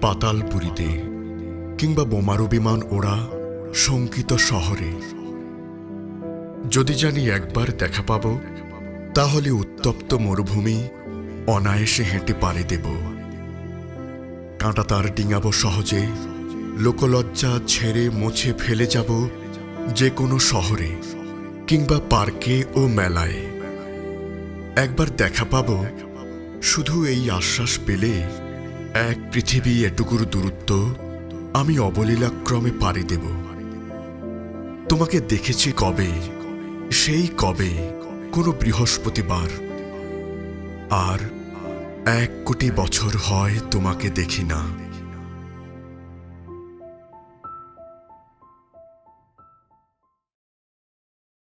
পাতালপুরীতে কিংবা বোমারু বিমান ওড়া শঙ্কিত শহরে। যদি জানি একবার দেখা পাব, তাহলে উত্তপ্ত মরুভূমি অনায়াসে হেঁটে পাড়ি দেব। কাঁটা তার ডিঙাবো সহজে, লোকলজ্জা ছেড়ে মুছে ফেলে যাব যে কোনো শহরে কিংবা পার্কে ও মেলায়। একবার দেখা পাবো, শুধু এই আশ্বাস পেলে এক পৃথিবী এটুকুর দূরত্ব আমি অবলীলাক্রমে পাড়ি দেব। তোমাকে দেখেছি কবে? সেই কবে? কোনো বৃহস্পতিবার। আর এক কোটি বছর হয় তোমাকে দেখি না।